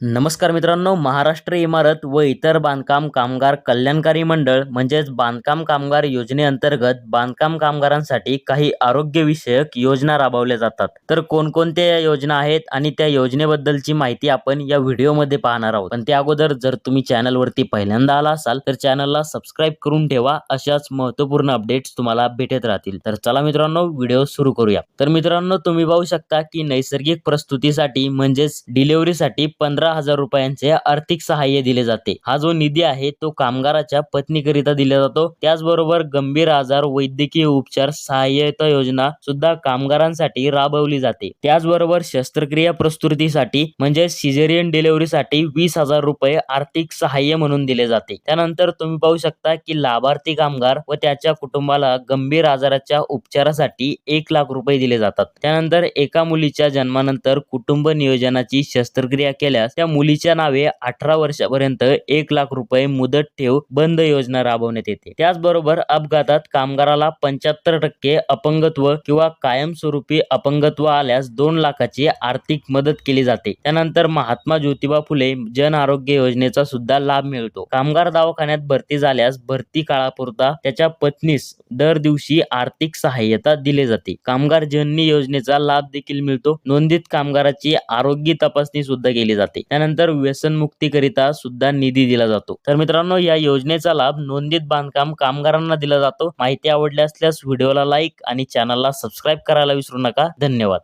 नमस्कार मित्रांनो महाराष्ट्र इमारत व इतर बांधकाम कामगार कल्याणकारी मंडळ म्हणजेच बांधकाम कामगार योजनेअंतर्गत बांधकाम कामगारांसाठी काही आरोग्यविषयक योजना राबवल्या जातात. तर कोणकोणत्या या योजना आहेत आणि त्या योजनेबद्दलची माहिती आपण या व्हिडिओमध्ये पाहणार आहोत. पण त्या अगोदर जर तुम्ही चॅनलवरती पहिल्यांदा आला असाल तर चॅनलला सबस्क्राईब करून ठेवा अशाच महत्त्वपूर्ण अपडेट्स तुम्हाला भेटत राहतील. तर चला मित्रांनो व्हिडिओ सुरू करूया. तर मित्रांनो तुम्ही पाहू शकता की नैसर्गिक प्रस्तुतीसाठी म्हणजेच डिलिव्हरीसाठी पंधरा हजार रुपयांचे आर्थिक सहाय्य दिले जाते. हा जो निधी आहे तो कामगाराच्या पत्नीकरिता दिला जातो. त्याचबरोबर गंभीर आजार वैद्यकीय उपचार सहाय्यता योजना सुद्धा कामगारांसाठी राबवली जाते. त्याचबरोबर शस्त्रक्रिया प्रस्तुतीसाठी म्हणजे सिझेरियन डिलिव्हरीसाठी वीस हजार रुपये आर्थिक सहाय्य म्हणून दिले जाते. त्यानंतर तुम्ही पाहू शकता की लाभार्थी कामगार व त्याच्या कुटुंबाला गंभीर आजाराच्या उपचारासाठी एक लाख रुपये दिले जातात. त्यानंतर एका मुलीच्या जन्मानंतर कुटुंब नियोजनाची शस्त्रक्रिया केल्यास त्या मुलीच्या नावे अठरा वर्षापर्यंत एक लाख रुपये मुदत ठेव बंद योजना राबवण्यात येते. त्याचबरोबर अपघातात कामगाराला पंच्याहत्तर टक्के अपंगत्व किंवा कायमस्वरूपी अपंगत्व आल्यास दोन लाखाची आर्थिक मदत केली जाते. त्यानंतर महात्मा ज्योतिबा फुले जन आरोग्य योजनेचा सुद्धा लाभ मिळतो. कामगार दवाखान्यात भरती झाल्यास भरती काळापुरता त्याच्या पत्नीस दर दिवशी आर्थिक सहाय्यता दिली जाते. कामगार जननी योजनेचा लाभ देखील मिळतो. नोंदित कामगाराची आरोग्य तपासणी सुद्धा केली जाते. त्यानंतर व्यसनमुक्तीकरिता सुद्धा निधी दिला जातो. तर मित्रांनो या योजनेचा लाभ नोंदीत बांधकाम कामगारांना दिला जातो. माहिती आवडली असल्यास व्हिडिओला लाईक आणि चॅनलला सबस्क्राईब करायला विसरू नका. धन्यवाद.